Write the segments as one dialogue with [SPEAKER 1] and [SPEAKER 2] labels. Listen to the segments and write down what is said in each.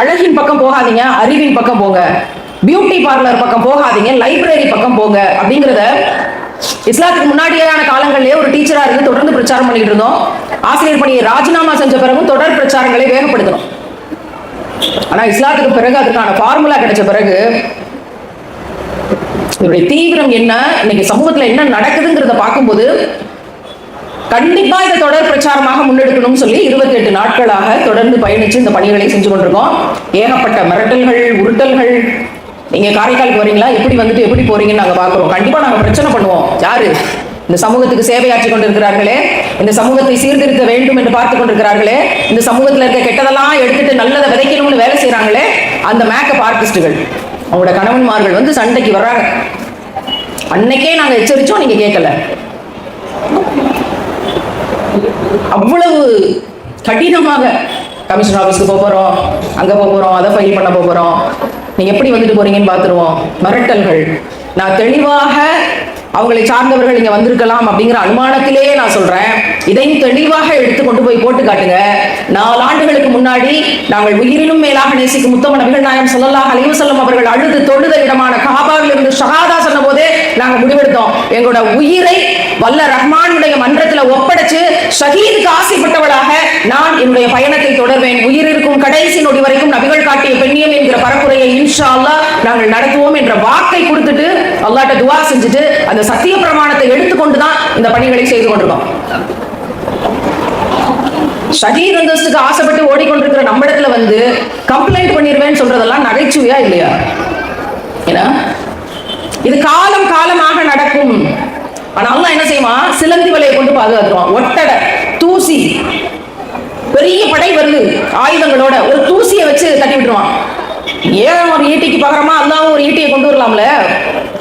[SPEAKER 1] அழகின் பக்கம் போகாதீங்க அறிவின் பக்கம் போங்க. பியூட்டி பார்லர் பக்கம் போகாதீங்க லைப்ரரி பக்கம் போங்க அப்படிங்கிறத இஸ்லாத்துக்கு முன்னாடியான காலங்களிலே ஒரு டீச்சரா இருந்து தொடர்ந்து பிரச்சாரம் பண்ணிட்டு இருந்தோம். ஆசிரியர் பணியை ராஜினாமா செஞ்ச பிறகும் தொடர் பிரச்சாரங்களை வேகப்படுத்தணும் ஆனா இஸ்லாத்துக்கு பிறகு அதுக்கான ஃபார்முலா கிடைச்ச பிறகு இதனுடைய தீவிரம் என்ன இன்னைக்கு சமூகத்துல என்ன நடக்குதுங்கிறத பார்க்கும்போது கண்டிப்பா இதை தொடர் பிரச்சாரமாக முன்னெடுக்கணும்னு சொல்லி இருபத்தி எட்டு நாட்களாக தொடர்ந்து பயணிச்சு இந்த பணிகளை செஞ்சு கொண்டிருக்கோம். ஏகப்பட்ட மிரட்டல்கள் உருட்டல்கள். நீங்க காரைக்காலுக்கு வரீங்களா எப்படி வந்துட்டு எப்படி போறீங்கன்னு நாங்க பாக்குறோம் கண்டிப்பா நாங்க பிரச்சனை பண்ணுவோம். யாரு? இந்த சமூகத்துக்கு சேவையாற்றி கொண்டிருக்கிறார்களே? இந்த சமூகத்தை சீர்திருத்த வேண்டும் என்று பார்த்து கொண்டிருக்கிறார்களே? இந்த சமூகத்துல இருக்க கெட்டதெல்லாம் எடுத்துட்டு நல்லதை விதைக்கணும்னு வேலை செய்யறாங்களே அந்த மேக்கப் ஆர்டிஸ்டுகள் அவங்களோட கணவன்மார்கள் வந்து சண்டைக்கு வர்றாங்க. அன்னைக்கே நாங்க எச்சரிச்சோம் நீங்க கேட்கல அவ்வளவு கடினமாக கமிஷன் ஆஃபீஸ்க்கு போக போகிறோம் அங்கே போக போகிறோம் அதை ஃபைல் பண்ண போக போகிறோம் நீங்கள் எப்படி வந்துட்டு போகிறீங்கன்னு பார்த்துருவோம். மிரட்டல்கள். நான் தெளிவாக அவங்களை சார்ந்தவர்கள் இங்கே வந்திருக்கலாம் அப்படிங்கிற அனுமானத்திலேயே நான் சொல்கிறேன் இதையும் தெளிவாக எடுத்து கொண்டு போய் போட்டு காட்டுங்க. நாலு ஆண்டுகளுக்கு முன்னாடி நாங்கள் உயிரிலும் மேலாக நேசிக்கும் முத்தம நபிகள் நாயம் சொல்லலாக அலைவு செல்லும் அவர்கள் அழுது தொழுத இடமான காபாவில் இருந்து ஷஹாதா சொன்ன போதே நாங்கள் முடிவெடுத்தோம். எங்களோட உயிரை வல்ல ரஹ்மானுடைய மன்றத்துல ஒப்படைச்சு ஷஹீதுக்கு ஆசைப்பட்டவளாக நான் என்னுடைய பயணத்தை தொடர்வேன். உயிர் இருக்கும் கடைசி நொடி வரைக்கும் நபிகள் காட்டிய பெண்ணியம் என்கிற பரப்புரையை இன்ஷா அல்லா நாங்கள் நடத்துவோம் என்ற வாக்கை கொடுத்துட்டு அல்லாட்ட துவா செஞ்சுட்டு அந்த சத்திய பிரமாணத்தை எடுத்துக்கொண்டுதான் இந்த பணிகளை செய்து கொண்டிருக்கோம். ஷஹீத் அந்தஸ்துக்கு ஆசைப்பட்டு ஓடிக்கொண்டிருக்கிற நம்மிடத்துல வந்து கம்ப்ளைண்ட் பண்ணிடுவேன்னு சொல்றதெல்லாம் நகைச்சுவையா இல்லையா? ஏன்னா இது காலம் காலம் ஆனா அல்லாஹ் என்ன செய்வான் சிலந்தி வலையை கொண்டு பாதுகாத்துருவான் ஒட்டடை தூசி. பெரிய படை வருது ஆயுதங்களோட. ஒரு தூசியை வச்சு தட்டி விட்டுருவான். ஏன் ஒரு ஈட்டிக்கு பகரமா அல்லாவும் ஒரு ஈட்டியை கொண்டு வரலாம்ல?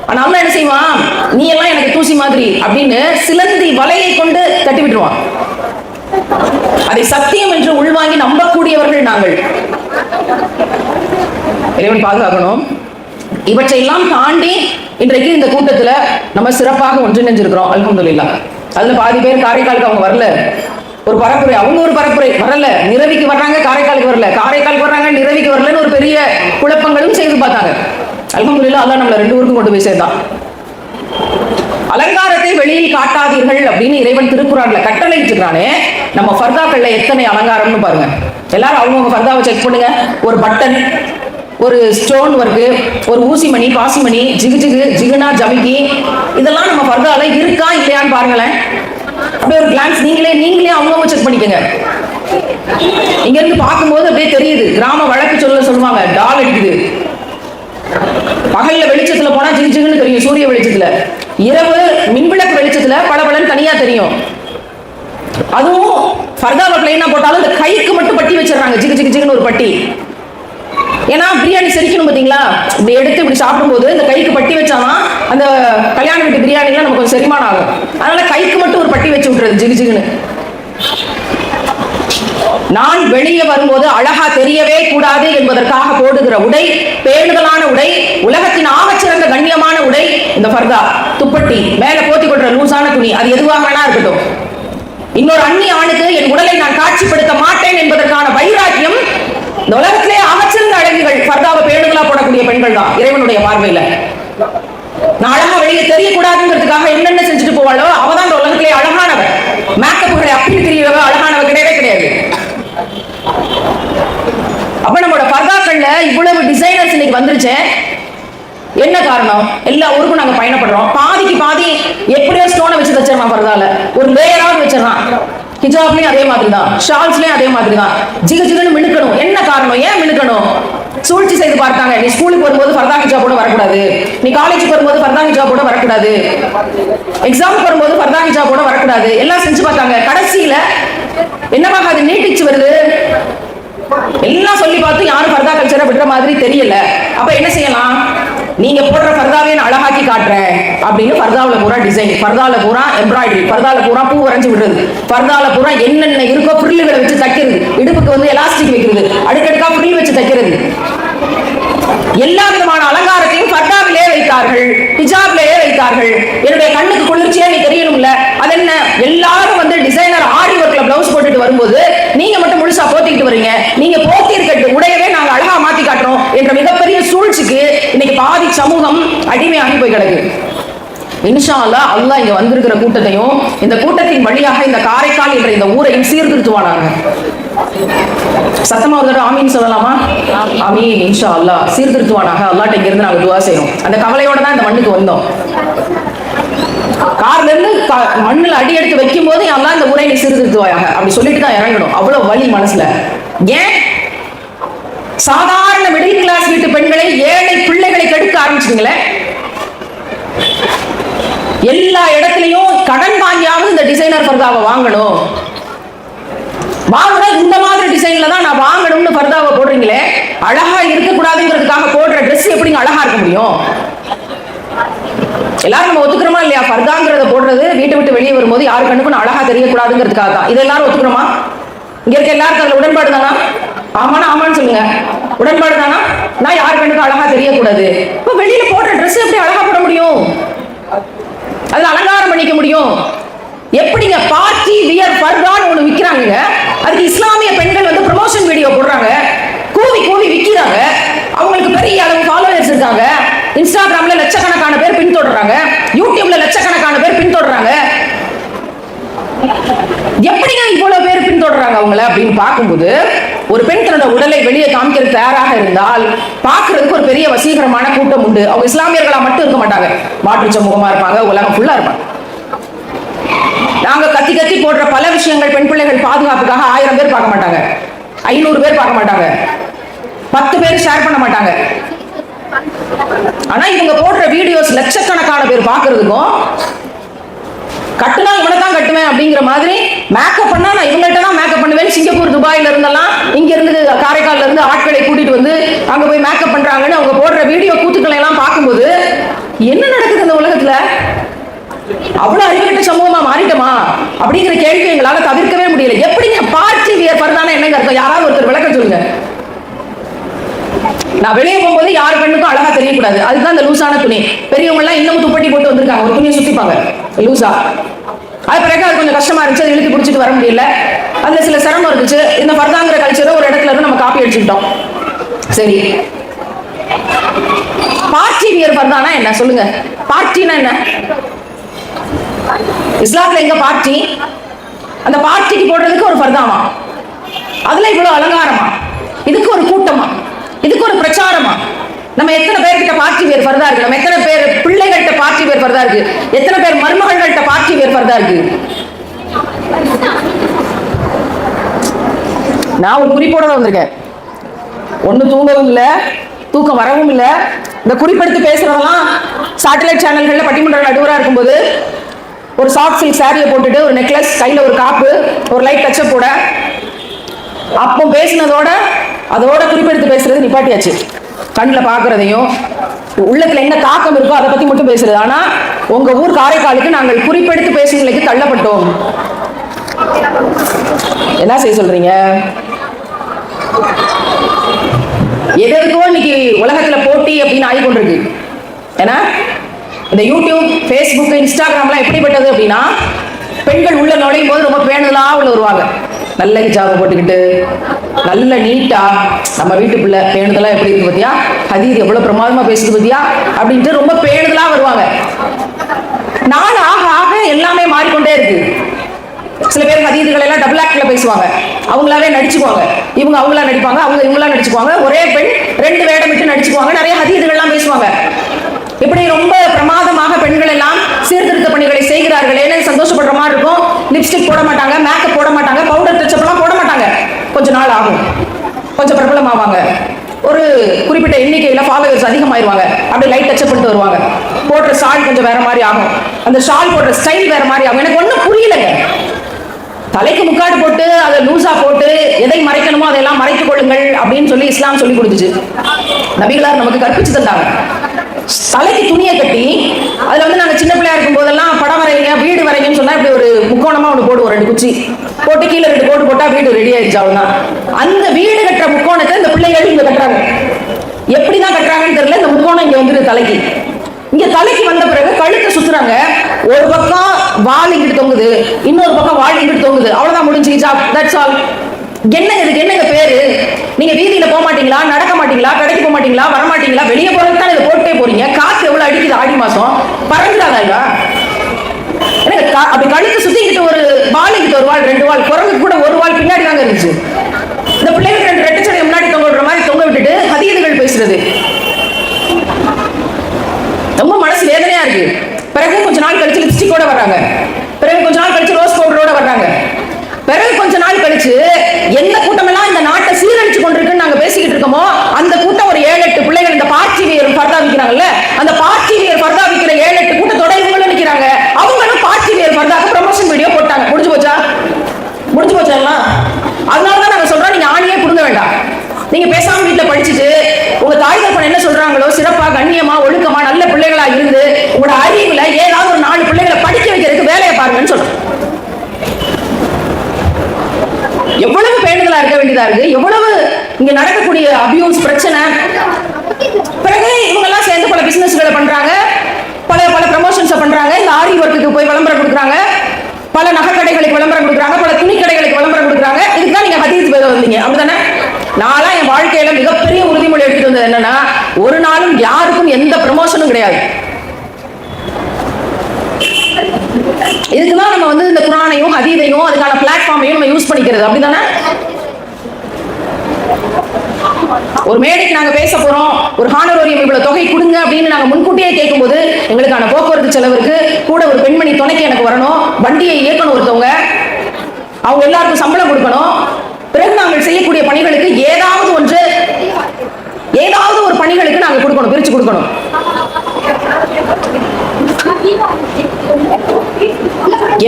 [SPEAKER 1] ஆனா அல்லாஹ் என்ன செய்வான்? நீ எல்லாம் எனக்கு தூசி மாதிரி அப்படின்னு சிலந்தி வலையை கொண்டு தட்டி விட்டுருவான். அதை சத்தியம் என்று உள்வாங்கி நம்பக்கூடியவர்கள் நாங்கள். இறைவன் பாதுகாக்கணும். இவற்றையெல்லாம் தாண்டி இன்றைக்கு இந்த கூட்டத்துல நம்ம சிறப்பாக ஒன்றிணைஞ்சிருக்கிறோம் அலமதுல்லா அதுல பாதி பேர் காரைக்காலுக்கு அவங்க வரல. ஒரு பரப்புரை அவங்க ஒரு பரப்புரை வரல. நிறவிக்கு வர்றாங்க காரைக்காலுக்கு வரல. காரைக்காலுக்கு வர்றாங்க நிறவிக்கு வரலன்னு ஒரு பெரிய குழப்பங்களும் செய்து பார்த்தாங்க. அலமதுல்லா அதான் நம்மள ரெண்டு ஊருக்கும் கொண்டு போய் சேர்ந்தான் அலங்காரத்தை வெளியில் காட்டாதீர்கள் அப்படின்னு இறைவன் திருக்குறான்ல கட்டளை நம்ம ஃபர்தாக்கள்ல எத்தனை அலங்காரம்னு பாருங்க. எல்லாரும் அவங்கவுங்க ஃபர்தாவை செக் பண்ணுங்க. ஒரு பட்டன் ஒரு ஸ்டோன் ஒர்க்கு ஒரு ஊசிமணி பாசிமணி ஜிகு ஜிகு ஜிகுனா ஜமிக்கி இதெல்லாம் நம்ம பர்தால இருக்கா இல்லையான்னு பாருங்களேன். அப்படியே ஒரு கிளான்ஸ் நீங்களே நீங்களே அவங்கவுங்க செக் பண்ணிக்கோங்க. இங்க இருந்து பார்க்கும்போது அப்படியே தெரியுது. கிராம வழக்கு சொல்ல சொல்லுவாங்க டால் அடிக்குது. பகல்ல வெளிச்சத்துல போனா ஜிகு ஜிகுன்னு தெரியும் சூரிய வெளிச்சத்துல. இரவு மின்விளக்கு வெளிச்சத்துல பளபளன்னு தனியா தெரியும். அதுவும் ஃபர்தாவை பிளைனா போட்டாலும் இந்த கைக்கு மட்டும் பட்டி வச்சிடுறாங்க ஜிகு ஜிகு ஜிகுன்னு ஒரு பட்டி. ஏன்னா பிரியாணி செரிக்கணும் பாத்தீங்களா? இப்படி எடுத்து இப்படி சாப்பிடும்போது இந்த கைக்கு பட்டி வச்சாதான் அந்த கல்யாண வீட்டு பிரியாணிலாம் நமக்கு கொஞ்சம் செரிமானம் ஆகும். அதனால கைக்கு மட்டும் ஒரு பட்டி வச்சு விட்டுறது ஜிகு ஜிகுன்னு. நான் வெளியே வரும்போது அழகா தெரியவே கூடாது என்பதற்காக போடுகிற உடை பேணுதலான உடை உலகத்தின் ஆகச்சிறந்த கண்ணியமான உடை இந்த ஃபர்தா துப்பட்டி மேல போத்தி கொள்ற லூசான துணி அது எதுவாக வேணா இருக்கட்டும். இன்னொரு அண்ணி ஆணுக்கு என் உடலை நான் காட்சிப்படுத்த மாட்டேன் என்பதற்கான வைராக்கியம் இந்த உலகத்திலே ஆகச்சிறந்த அழகிகள் ஃபர்தாவை பேணுதலா போடக்கூடிய பெண்கள் தான் இறைவனுடைய பார்வையில. நான் அழகா வெளியே தெரியக்கூடாதுங்கிறதுக்காக என்னென்ன செஞ்சுட்டு போவாளோ அவ தான் இந்த உலகத்திலே அழகானவ மேக்கப்புகளை அப்படி தெரியவ அழகானவ கிடையவே கிடையாது. அப்ப நம்மளோட பர்தாக்கள்ல இவ்வளவு டிசைனர்ஸ் இன்னைக்கு வந்துருச்சு. என்ன காரணம்? எல்லா ஊருக்கும் நாங்க பயணப்படுறோம். பாதிக்கு பாதி எப்படியோ ஸ்டோனை வச்சு தச்சிடலாம் பரதால ஒரு லேயராவது வச்சிடலாம். ஹிஜாப்லயும் அதே மாதிரி தான் ஷால்ஸ்லயும் அதே மாதிரி தான் ஜிகு ஜிகுன்னு மினுக்கணும். என்ன காரணம்? ஏன் மினுக்கணும்? சூழ்ச்சி செய்து பார்த்தாங்க. நீ ஸ்கூலுக்கு வரும்போது ஃபர்தா ஹிஜாபோட வரக்கூடாது. நீ காலேஜுக்கு வரும்போது ஃபர்தா ஹிஜாபோட வரக்கூடாது. எக்ஸாமுக்கு வரும்போது ஃபர்தா ஹிஜாபோட வரக்கூடாது. எல்லாம் செஞ்சு பார்த்தாங்க. கடைசியில என்னவாக அது நீட்டிச்சு வருது. எல்லாம் சொல்லி பார்த்து யாரும் ஃபர்தா கல்ச்சரை விடுற மாதிரி தெரியல. அப்ப என்ன செய்யலாம்? நீங்க போடுற ஃபர்தாவே நான் அழகாக்கி காட்டுறேன் அப்படின்னு பர்தாவில் பூரா டிசைன் ஃபர்தால பூரா எம்ப்ராய்டரி ஃபர்தால பூரா பூ வரைஞ்சி விடுறது. ஃபர்தால பூரா என்னென்ன இருக்கோ ஃப்ரில்லுகளை வச்சு தைக்கிறது. இடுப்புக்கு வந்து எலாஸ்டிக் வைக்கிறது. அடுக்கடுக்கா ஃப்ரில் வச்சு தைக்கிறது. எல்லா விதமான அலங்காரத்தையும் ஃபர்தாவிலே வைத்தார்கள். ஹிஜாப்லேயே வைத்தார்கள். என்னுடைய கண்ணுக்கு குளிர்ச்சியா நீ தெரியணும்ல. அது என்ன? எல்லாரும் வந்து டிசைனர் ஆரி ஒர்க்ல பிளவுஸ் போட்டுட்டு வரும்போது நீங்க மட்டும் முழுசா போத்திக்கிட்டு வரீங்க. நீங்க போத்தி இருக்க உடையவே நாங்க அழகா மாற்றி காட்டுறோம் என்ற மிகப்பெரிய சூழ்ச்சிக்கு சமூகம் அடிமையாகி போய் கிடக்கு. இன்ஷா அல்லாஹ் அல்லாஹ் இங்க வந்திருக்கிற கூட்டத்தையும் இந்த கூட்டத்தின் வழியாக இந்த காரைக்கால் என்ற இந்த ஊரையும் சீர்திருத்துவானாங்க. சத்தமா ஒரு தடவை ஆமீன் சொல்லலாமா? ஆமீன் இன்ஷா அல்லாஹ் சீர்திருத்துவானாக. அல்லாட்ட இங்க இருந்து நாங்க துவா செய்யறோம் அந்த கவலையோட தான் இந்த மண்ணுக்கு வந்தோம். கார்ல இருந்து கா- மண்ணுல அடி எடுத்து வைக்கும் போது எல்லாம் இந்த ஊரை நீ சீர்திருத்துவாயாக. அப்படி சொல்லிட்டு தான் இறங்கணும். அவ்வளவு வலி மனசுல. ஏன்? சாதாரண மிடில் கிளாஸ் வீட்டு பெண்களை ஏழை எல்லா இடத்துலயும் கடன் வாங்கியாவது இந்த டிசைனர் ஃபர்தாவை வாங்கணும். வாங்கினா இந்த மாதிரி டிசைன்ல தான் நான் வாங்கணும்னு ஃபர்தாவை போடுறீங்களே. அழகா இருக்கக்கூடாதுங்கிறதுக்காக போடுற ட்ரெஸ் எப்படிங்க அழகா இருக்க முடியும்? எல்லாரும் நம்ம ஒத்துக்கிறோமா இல்லையா? ஃபர்தாங்கிறத போடுறது வீட்டை விட்டு வெளியே வரும்போது யாரு கண்ணுக்கும் நான் அழகா தெரியக்கூடாதுங்கிறதுக்காக தான் இது எல்லாரும் ஒத்துக்கிறோமா? இங்க இருக்க எல்லாருக்கும் அதுல உடன்பாடு தானா? ஆமானா ஆமான்னு சொல்லுங்க. உடன்பாடு தானா நான் யார் கண்ணுக்கு அழகா தெரியக்கூடாது. இப்போ வெளியில போடுற ட்ரெஸ் எப்படி அழகா போட முடியும்? அது அலங்காரம் பண்ணிக்க முடியும். எப்படிங்க பார்ட்டி வியர் ஃபர்தான் ஒன்று விற்கிறாங்க அதுக்கு இஸ்லாமிய பெண்கள் வந்து ப்ரொமோஷன் வீடியோ போடுறாங்க. கூவி கூவி விற்கிறாங்க அவங்களுக்கு பெரிய அளவு ஃபாலோவர்ஸ் இருக்காங்க. இன்ஸ்டாகிராம்ல லட்சக்கணக்கான பேர் பின்தொடர்றாங்க. யூடியூப்ல லட்சக்கணக்கான பேர் பின்தொடர்றாங்க. எப்படிங்க இவ்வளவு பேர் பின்தொடர்றாங்க அவங்கள அப்படின்னு பார்க்கும்போது ஒரு பெண் தன்னோட உடலை வெளியே காமிக்கிறது தயாராக இருந்தால் பார்க்கறதுக்கு ஒரு பெரிய வசீகரமான கூட்டம் உண்டு. அவங்க இஸ்லாமியர்களா மட்டும் இருக்க மாட்டாங்க. மாற்று சமூகமா இருப்பாங்க உலகம் ஃபுல்லா இருப்பாங்க. நாங்க கத்தி கத்தி போடுற பல விஷயங்கள் பெண் பிள்ளைகள் பாதுகாப்புக்காக ஆயிரம் பேர் பார்க்க மாட்டாங்க. ஐநூறு பேர் பார்க்க மாட்டாங்க. பத்து பேர் ஷேர் பண்ண மாட்டாங்க. ஆனா இவங்க போடுற வீடியோஸ் லட்சக்கணக்கான பேர் பாக்குறதுக்கும் கட்டுனா இவனை தான் கட்டுவேன் அப்படிங்கிற மாதிரி மேக்கப் பண்ணா நான் இவங்கள்ட்ட தான் மேக்கப் பண்ணுவேன். சிங்கப்பூர் துபாயில இருந்தெல்லாம் இங்க இருந்து காரைக்கால்ல இருந்து ஆட்களை கூட்டிட்டு வந்து அங்க போய் மேக்கப் பண்றாங்கன்னு அவங்க போடுற வீடியோ கூத்துக்களை எல்லாம் பார்க்கும்போது என்ன நடக்குது இந்த உலகத்துல? அவ்வளவு அறிவுகட்ட சமூகமா மாறிட்டோமா? அப்படிங்கிற கேள்வி எங்களால தவிர்க்கவே முடியல. எப்படிங்க பார்ட்டி வியர் பரதான என்னங்க அர்த்தம்? யாராவது ஒருத்தர் விளக்கம் சொல்லுங்க. நான் வெளியே போகும்போது யார் பெண்ணுக்கும் அழகா தெரியக்கூடாது. அதுதான் அந்த லூசான துணி. பெரியவங்க எல்லாம் இன்னமும் துப்பட்டி போட்டு வந்திருக்காங்க. ஒரு துணியை சுத்திப்பாங்க. லூசா. அது பிறகு அது கொஞ்சம் கஷ்டமா இருந்துச்சு. அது இழுத்து பிடிச்சிட்டு வர முடியல. அதுல சில சிரமம் இருந்துச்சு. இந்த பர்தாங்கிற கல்ச்சரை ஒரு இடத்துல இருந்து நம்ம காப்பி அடிச்சுக்கிட்டோம். சரி. பார்ட்டி வியர் பர்தானா என்ன? சொல்லுங்க. பார்ட்டினா என்ன? இஸ்லாத்துல எங்க பார்ட்டி? அந்த பார்ட்டிக்கு போடுறதுக்கு ஒரு பர்தாமா அதுல இவ்வளவு அலங்காரமா? இதுக்கு ஒரு கூட்டமா? இதுக்கு ஒரு பிரச்சாரமா? நம்ம எத்தனை பேர்கிட்ட பார்ட்டி பேர் வருதா இருக்கு? நம்ம எத்தனை பேர் பிள்ளைகள்கிட்ட பார்ட்டி பேர் வருதா இருக்கு? எத்தனை பேர் மருமகள்கிட்ட பார்ட்டி பேர் வருதா இருக்கு? நான் ஒரு குறிப்போட வந்திருக்கேன். ஒண்ணு தூங்கவும் இல்ல தூக்கம் வரவும் இல்ல. இந்த குறிப்பெடுத்து பேசுறதெல்லாம் சேட்டலைட் சேனல்கள்ல பட்டிமன்ற நடுவராக இருக்கும்போது ஒரு சாஃப்ட் சில்க் சாரியை போட்டுட்டு ஒரு நெக்லஸ் கையில ஒரு காப்பு ஒரு லைட் டச்சப் போட அப்போ பேசினதோட அதோட குறிப்பெடுத்து பேசுறது நிப்பாட்டியாச்சு. கண்ணில் பார்க்கறதையும் உள்ளத்தில் என்ன தாக்கம் இருக்கோ அதை பற்றி மட்டும் பேசுறது. ஆனால் உங்கள் ஊர் காரைக்காலுக்கு நாங்கள் குறிப்பெடுத்து பேசும் நிலைக்கு தள்ளப்பட்டோம். என்ன செய்ய சொல்றீங்க? எதற்கோ இன்னைக்கு உலகத்தில் போட்டி அப்படின்னு ஆகி கொண்டிருக்கு ஏன்னா இந்த யூடியூப் ஃபேஸ்புக் இன்ஸ்டாகிராம்லாம் எப்படிப்பட்டது அப்படின்னா பெண்கள் உள்ள நுழையும் போது ரொம்ப பேணுதலாக உள்ள வருவாங்க. நல்ல ஹிஜாபை போட்டுக்கிட்டு நல்ல நீட்டா நம்ம வீட்டு பிள்ளை பேணுதலா எப்படி இருக்கு பத்தியா? ஹதீர் எவ்வளவு பிரமாதமா பேசுது பாத்தியா? அப்படின்ட்டு ரொம்ப பேணுதலா வருவாங்க. நாள் ஆக ஆக எல்லாமே மாறிக்கொண்டே இருக்கு. சில பேர் ஹதீதுகள் எல்லாம் டபுள் ஆக்ட்ல பேசுவாங்க. அவங்களாவே நடிச்சுக்குவாங்க. இவங்க அவங்களா நடிப்பாங்க அவங்க இவங்களா நடிச்சுக்குவாங்க. ஒரே பெண் ரெண்டு வேடம் விட்டு நடிச்சுக்குவாங்க. நிறைய ஹதீதுகள்லாம் பேசுவாங்க. இப்படி ரொம்ப பிரமாதமாக பெண்கள் எல்லாம் சீர்திருத்த பணிகளை செய்கிறார்கள். ஏன்னா சந்தோஷப்படுற மாதிரி இருக்கும். லிப்ஸ்டிக் போட மாட்டாங்க மேக்கப் போட மாட்டாங்க பவுடர் டச்சப்லாம் போட மாட்டாங்க. கொஞ்ச நாள் ஆகும். கொஞ்சம் பிரபலம் ஆவாங்க ஒரு குறிப்பிட்ட எண்ணிக்கையில ஃபாலோவர்ஸ் அதிகமாயிருவாங்க. அப்படியே லைட் டச்சப் பண்ணிட்டு வருவாங்க. போடுற ஷால் கொஞ்சம் வேற மாதிரி ஆகும். அந்த ஷால் போடுற ஸ்டைல் வேற மாதிரி ஆகும். எனக்கு ஒன்றும் புரியலங்க. தலைக்கு முக்காடு போட்டு அதை லூஸா போட்டு எதை மறைக்கணுமோ அதையெல்லாம் மறைத்துக் கொள்ளுங்கள் அப்படின்னு சொல்லி இஸ்லாம் சொல்லி கொடுத்துச்சு. நபிகளார் நமக்கு கற்பிச்சு தந்தாங்க. தலைக்கு துணியை கட்டி அதுல வந்து நாங்க சின்ன பிள்ளையா இருக்கும் போதெல்லாம் படம் வரைங்க வீடு வரைங்கன்னு சொன்னா இப்படி ஒரு முக்கோணமா ஒன்று போடுவோம் ரெண்டு குச்சி போட்டு கீழே ரெண்டு கோடு போட்டா வீடு ரெடி ஆயிடுச்சு அவ்வளவுதான். அந்த வீடு கட்டுற முக்கோணத்தை இந்த பிள்ளைகள் இங்க கட்டுறாங்க. எப்படிதான் கட்டுறாங்கன்னு தெரியல இந்த முக்கோணம் இங்க வந்துருது தலைக்கு. இங்க தலைக்கு வந்த பிறகு கழுத்தை சுத்துறாங்க. ஒரு பக்கம் வால் இங்கிட்டு தொங்குது இன்னொரு பக்கம் வால் இங்கிட்டு தொங்குது. அவ்வளவுதான் முடிஞ்சு தட்ஸ் ஆல் என்னங்க இதுக்கு? என்னங்க பேரு? நீங்க வீதியில போக மாட்டீங்களா? நடக்க மாட்டீங்களா? கடைக்கு போக மாட்டீங்களா? வர மாட்டீங்களா? வெளியே போறதுக்கு தான் இதை போட்டே போறீங்க? காசு எவ்வளவு அடிக்குது ஆடி மாசம்? பறந்துடாதா இல்ல எனக்கு அப்படி கழுத்து சுத்திக்கிட்டு ஒரு வாழைக்கிட்ட ஒரு வாள் ரெண்டு வாள் குரங்குக்கு கூட ஒரு வாள் பின்னாடி தாங்க இருந்துச்சு இந்த பிள்ளைங்களுக்கு ரெண்டு ரெட்டை சடை முன்னாடி தொங்க விடுற மாதிரி தொங்க விட்டுட்டு ஹதீதுகள் பேசுறது ரொம்ப மனசு வேதனையா இருக்கு பிறகு கொஞ்ச நாள் கழிச்சு லிப்ஸ்டிக்கோட வர்றாங்க பிறகு கொஞ்ச நாள் கழிச்சு ரோஸ் பவுடரோட வர்றாங்க பிறகு கொஞ்ச நாள் கழிச்சு எந்த கூட்டமெல்லாம் இந்த நாட்டை சீரழிச்சு கொண்டிருக்குன்னு நாங்க பேசிக்கிட்டு இருக்கோமோ அந்த கூட்டம் ஒரு ஏழு எட்டு பிள்ளைகள் இந்த பார்ட்டி வியர் ஃபர்தா விக்கிறாங்கல்ல அந்த பார்ட்டி வியர் ஃபர்தா விக்கிற ஏழு எட்டு கூட்டத்தோட இவங்களும் நிக்கிறாங்க அவங்களும் பார்ட்டி வியர் ஃபர்தாக்கு ப்ரமோஷன் வீடியோ போட்டாங்க முடிஞ்சு போச்சா முடிஞ்சு போச்சா எல்லாம் அதனால தான் நாங்க சொல்றோம் நீங்க ஆணியே புடுங்க வேண்டாம் நீங்க பேசாம வீட்ல படிச்சுட்டு உங்க தாய் தகப்பன் என்ன சொல்றாங்களோ சிறப்பா கண்ணியமா ஒழுக்கமா நல்ல பிள்ளைகளா இருந்து உங்களோட அறிவுல ஏதாவது ஒரு நாலு பிள்ளைகளை படிக்க வைக்கிறதுக்கு வேலையை பாருங்கன்னு சொல்றேன் எவ்வளவு இருக்க வேண்டியதா இருக்கு. எவ்வளவு இங்க நடக்கக்கூடிய அபியூஸ் பிரச்சனை. பிறகு இவங்க எல்லாம் சேர்ந்து பல பிசினஸ்களை பண்றாங்க. பல பல ப்ரமோஷன்ஸ் பண்றாங்க. இந்த ஆரி ஒர்க்குக்கு போய் விளம்பரம் கொடுக்குறாங்க. பல நகை கடைகளுக்கு விளம்பரம் கொடுக்குறாங்க. பல துணி கடைகளுக்கு விளம்பரம் கொடுக்குறாங்க. இதுதான் நீங்க ஹதீஸ் பேர வந்தீங்க. அப்படிதானே நான்லாம் என் வாழ்க்கையில மிகப்பெரிய உறுதிமொழி எடுத்துட்டு வந்தது என்னன்னா ஒரு நாளும் யாருக்கும் எந்த ப்ரமோஷனும் கிடையாது. இதுக்கு தான் நம்ம வந்து இந்த குரானையும் ஹதீதையும் அதுக்கான பிளாட்ஃபார்மையும் நம்ம யூஸ் பண்ணிக்கிறது. அப்படிதானே ஒரு மேடைக்கு நாங்க பேச போறோம். ஒரு ஹானரோரியம் இவ்வளவு தொகை கொடுங்க அப்படின்னு நாங்க முன்கூட்டியே கேட்கும்போது எங்களுக்கான போக்குவரத்து செலவிற்கு கூட ஒரு பெண்மணி துணைக்கு எனக்கு வரணும். வண்டியை இயக்கணும் ஒருத்தவங்க. அவங்க எல்லாருக்கும் சம்பளம் கொடுக்கணும். பிறகு நாங்கள் செய்யக்கூடிய பணிகளுக்கு ஏதாவது ஒன்று ஏதாவது ஒரு பணிகளுக்கு நாங்க கொடுக்கணும் பிரிச்சு கொடுக்கணும்.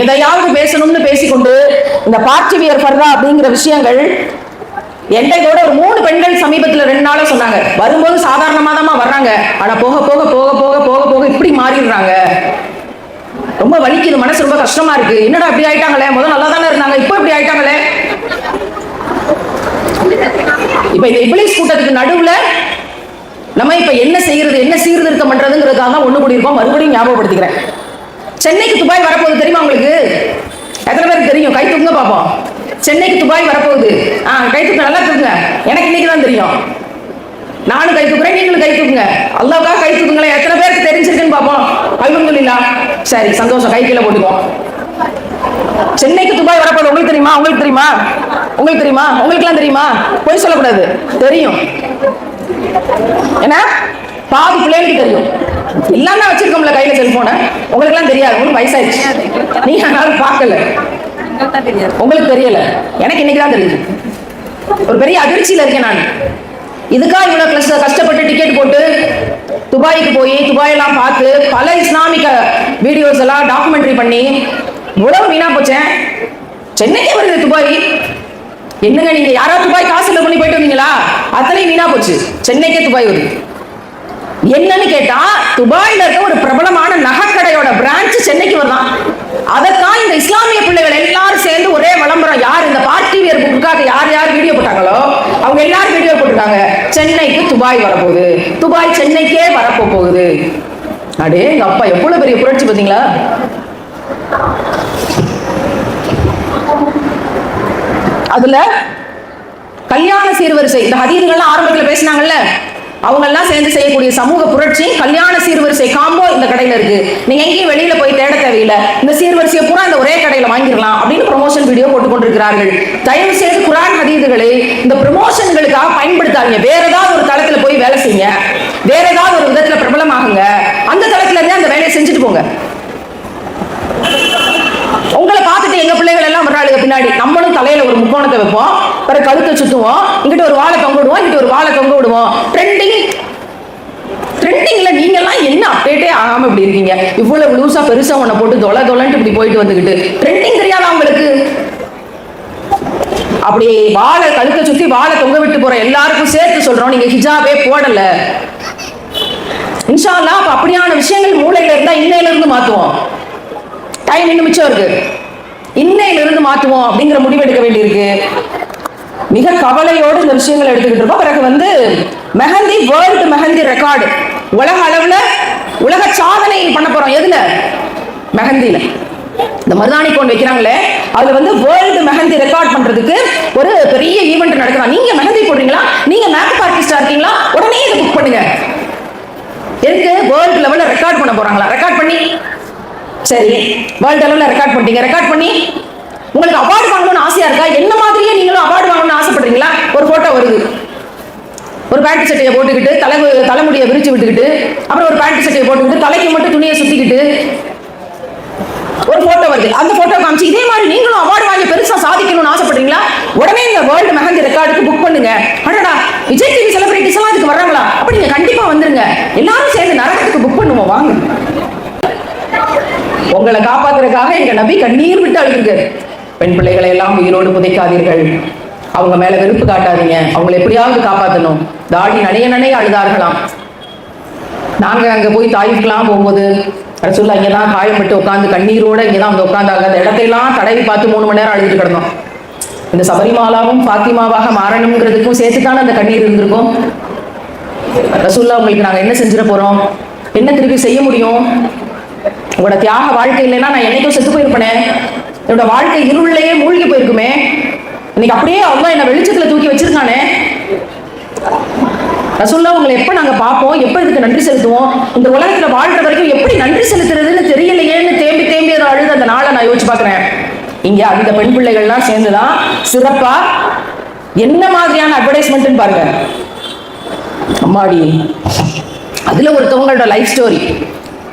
[SPEAKER 1] எதையாவது பேசணும்னு பேசிக்கொண்டு இந்த பார்ட்டிவியர் ஃபர்ரா அப்படிங்கிற விஷயங்கள் என்கிட்ட இதோட ஒரு மூணு பெண்கள் சமீபத்துல ரெண்டு நாளா சொன்னாங்க. வரும்போது சாதாரணமா தான் வர்றாங்க. ஆனா போக போக போக போக போக போக இப்படி மாறிடுறாங்க. ரொம்ப வலிக்குது மனசு ரொம்ப கஷ்டமா இருக்கு. என்னடா இப்படி ஆயிட்டாங்களே? முதல்ல நல்லா தானே இருந்தாங்க. இப்போ இப்படி ஆயிட்டாங்களே? இப்ப இந்த இபிலிஸ் கூட்டத்துக்கு நடுவுல நம்ம இப்ப என்ன செய்யறது என்ன சீர்திருத்தம் பண்றதுங்கிறதுக்காக தான் ஒண்ணு கூடி இருக்கோம் மறுபடியும் ஞாபகப்படுத்திக்கிறேன். சென்னைக்கு துபாய் வரப்போகுது தெரியுமா உங்களுக்கு? எத்தனை பேருக்கு தெரியும்? கை தூங்க பார்ப்போம் சென்னைக்கு துபாய் வரப்போகுது. ஆ கை தூக்க நல்லா தூக்குங்க. எனக்கு இன்னைக்கு தான் தெரியும். நானும் கை தூக்குறேன் நீங்களும் கை தூக்குங்க. அல்லாவுக்காக கை தூக்குங்களேன் எத்தனை பேருக்கு தெரிஞ்சிருக்குன்னு பார்ப்போம். அல்ஹம்துலில்லாஹ் சரி சந்தோஷம். கை கீழே போட்டுக்கோ. சென்னைக்கு துபாய் வரப்போகுது. உங்களுக்கு தெரியுமா? உங்களுக்கு தெரியுமா? உங்களுக்கு தெரியுமா? உங்களுக்குலாம் தெரியுமா? பொய் சொல்லக்கூடாது. தெரியும். என்ன? பாதி பிள்ளைகளுக்கு தெரியும். எல்லாமே வச்சிருக்கோம்ல கையில செல்போனை உங்களுக்கு எல்லாம் தெரியாது. உங்களுக்கு வயசாயிடுச்சு. நீங்க ஆனாலும் பார்க்கல. உங்களுக்கு தெரியல. எனக்கு இன்னைக்கு தான் தெரியுது. ஒரு பெரிய அதிர்ச்சியில இருக்கேன் நான். இதுக்காக இவ்வளவு கஷ்ட கஷ்டப்பட்டு டிக்கெட் போட்டு துபாய்க்கு போய் துபாயெல்லாம் பார்த்து பல இஸ்லாமிக வீடியோஸ் எல்லாம் டாக்குமெண்ட்ரி பண்ணி உடம்பு வீணா போச்சேன் சென்னைக்கே வருது துபாய். என்னங்க நீங்க யாராவது துபாய் காசு இல்லை பண்ணி போயிட்டு வந்தீங்களா? அத்தனை வீணா போச்சு. சென்னைக்கே துபாய் வருது. என்னன்னு கேட்டா துபாயில இருக்க ஒரு பிரபலமான நகைக்கடையோட பிரான்ச் சென்னைக்கு வரலாம் அதற்காக இந்த இஸ்லாமிய பிள்ளைகள் எல்லாரும் சேர்ந்து ஒரே விளம்பரம் யார்? இந்த பார்ட்டி வியர் யார் யார் வீடியோ போட்டாங்களோ அவங்க எல்லாரும் வீடியோ போட்டுட்டாங்க சென்னைக்கு துபாய் வரப்போகுது. துபாய் சென்னைக்கே வரப்போ போகுது அடே எங்க அப்பா எவ்வளவு பெரிய புரட்சி பார்த்தீங்களா? அதுல கல்யாண சீர்வரிசை இந்த ஹதீதுகள்லாம் ஆரம்பத்துல பேசினாங்கல்ல? அவங்க எல்லாம் சேர்ந்து செய்யக்கூடிய சமூக புரட்சி கல்யாண சீர்வரிசை காம்போ இந்த கடையில இருக்கு. நீங்க எங்கேயும் வெளியில போய் தேட தேவையில்லை. இந்த சீர்வரிசையை பூரா இந்த ஒரே கடையில் வாங்கிடலாம் அப்படின்னு ப்ரொமோஷன் வீடியோ போட்டு கொண்டிருக்கிறார்கள் தயவு செய்து குரான் ஹதீதுகளை இந்த ப்ரொமோஷன்களுக்காக பயன்படுத்தாதீங்க. வேற ஏதாவது ஒரு தளத்துல போய் வேலை செய்யுங்க. வேற ஏதாவது ஒரு விதத்துல பிரபலமாகுங்க. அந்த தளத்துல இருந்தே அந்த வேலையை செஞ்சுட்டு போங்க. உங்களை பார்த்துட்டு எங்க பிள்ளைகள் எல்லாம் வர்றாளுங்க பின்னாடி. நம்மளும் தலையில ஒரு முக்கோணத்தை வைப்போம். பிறகு கழுத்தை சுத்துவோம். இங்கிட்ட ஒரு வாழை தொங்க விடுவோம். இங்கிட்ட ஒரு வாழை தொங்க விடுவோம். ட்ரெண்டிங் ட்ரெண்டிங்ல நீங்க எல்லாம் என்ன அப்டேட்டே ஆகாம இப்படி இருக்கீங்க? இவ்வளவு லூசா பெருசா உன்னை போட்டு தொலை தொலைன்ட்டு இப்படி போயிட்டு வந்துகிட்டு. ட்ரெண்டிங் தெரியாதா உங்களுக்கு? அப்படி வாழை கழுத்தை சுத்தி வாழை தொங்க விட்டு போற எல்லாருக்கும் சேர்த்து சொல்றோம். நீங்க ஹிஜாபே போடல. இன்ஷால்லா அப்ப அப்படியான விஷயங்கள் மூளையில இருந்தா இன்னையில இருந்து மாத்துவோம். டைம் இன்னும் மிச்சம் இருக்கு. இன்னையில இருந்து மாத்துவோம் அப்படிங்கிற முடிவு எடுக்க வேண்டியிருக்கு. மிக கவலையோடு இந்த விஷயங்களை எடுத்துக்கிட்டு இருக்கோம். பிறகு வந்து மெஹந்தி வேர்ல்டு மெஹந்தி ரெக்கார்டு உலக அளவுல உலக சாதனை பண்ண போறோம். எதுல? மெஹந்தியில இந்த மருதாணி கோன் வைக்கிறாங்களே அதுல வந்து வேர்ல்டு மெஹந்தி ரெக்கார்ட் பண்றதுக்கு ஒரு பெரிய ஈவெண்ட் நடக்குதா நீங்க மெஹந்தி போடுறீங்களா? நீங்க மேக்கப் ஆர்டிஸ்டா இருக்கீங்களா? உடனே இதை புக் பண்ணுங்க. எதுக்கு? வேர்ல்டு லெவல்ல ரெக்கார்ட் பண்ண போறாங்களா? ரெக்கார்ட் பண்ணி. சரி வேர்ல்டு லெவல்ல ரெக்கார்ட் பண்ணிட்டீங்க. ரெக்கார்ட் பண்ணி உங்களுக்கு அவார்டு வாங்கணும்னு ஆசையா இருக்கா? என்ன மாதிரியே நீங்களும் அவார்டு வாங்கணும்னு ஆசைப்படுறீங்களா? ஒரு போட்டோ வருது. ஒரு பேண்ட் சட்டையை போட்டுக்கிட்டு தலை தலைமுடியை விரிச்சு விட்டுக்கிட்டு அப்புறம் ஒரு பேண்ட் சட்டையை போட்டுக்கிட்டு தலைக்கு மட்டும் துணியை சுத்திக்கிட்டு ஒரு போட்டோ வருது. அந்த போட்டோ காமிச்சு இதே மாதிரி நீங்களும் அவார்டு வாங்கி பெருசா சாதிக்கணும்னு ஆசைப்படுறீங்களா? உடனே இந்த வேர்ல்டு மெஹந்தி ரெக்கார்டுக்கு புக் பண்ணுங்க. அடடா விஜய் டிவி செலிபிரிட்டிஸ் எல்லாம் இதுக்கு வர்றாங்களா? அப்ப நீங்க கண்டிப்பா வந்துருங்க. எல்லாரும் சேர்ந்து நரகத்துக்கு புக் பண்ணுவோம் வாங்க. உங்களை காப்பாத்துறதுக்காக எங்க நபி கண்ணீர் விட்டு அழுதுருக்காரு பெண் பிள்ளைகளை எல்லாம் உயிரோடு புதைக்காதீர்கள். அவங்க மேல வெறுப்பு காட்டாதீங்க. அவங்களை எப்படியாவது காப்பாற்றணும் தாடி நனைய நனைய அழுதார்களாம். நாங்க அங்க போய் தாயிஃப்லாம் போகும்போது ரசூல்லா இங்கே தான் காயப்பட்டு உட்காந்து கண்ணீரோட இங்கே தான் வந்து உட்காந்தாங்க அந்த இடத்தையெல்லாம் தடவி பார்த்து மூணு மணி நேரம் அழுதுட்டு கிடந்தோம். இந்த சபரிமாலாவும் பாத்திமாவாக மாறணுங்கிறதுக்கும் சேர்த்துத்தானே அந்த கண்ணீர் இருந்திருக்கும். ரசூல்லா உங்களுக்கு நாங்க என்ன செஞ்சிட போறோம்? என்ன திருப்பி செய்ய முடியும்? உங்களோட தியாக வாழ்க்கை இல்லைன்னா நான் என்னைக்கும் செத்து போயிருப்பேனே. என்னோட வாழ்க்கை இருளிலேயே மூழ்கி போயிருக்குமே. இன்னைக்கு அப்படியே அவங்க என்ன வெளிச்சத்துல தூக்கி வச்சிருக்கானே. ரசோல்லா உங்களை எப்ப நாங்க பார்ப்போம்? எப்ப இதுக்கு நன்றி செலுத்துவோம்? இந்த உலகத்துல வாழ்ற வரைக்கும் எப்படி நன்றி செலுத்துறதுன்னு தெரியலையேன்னு தேம்பி தேம்பி அதை அழுது அந்த நாளை நான் யோசிச்சு பாக்குறேன் இங்க அந்த பெண் பிள்ளைகள்லாம் சேர்ந்துதான் சிறப்பா என்ன மாதிரியான அட்வர்டைஸ்மெண்ட்னு பாருங்க. அம்மாடி அதுல ஒருத்தவங்களோட லைஃப் ஸ்டோரி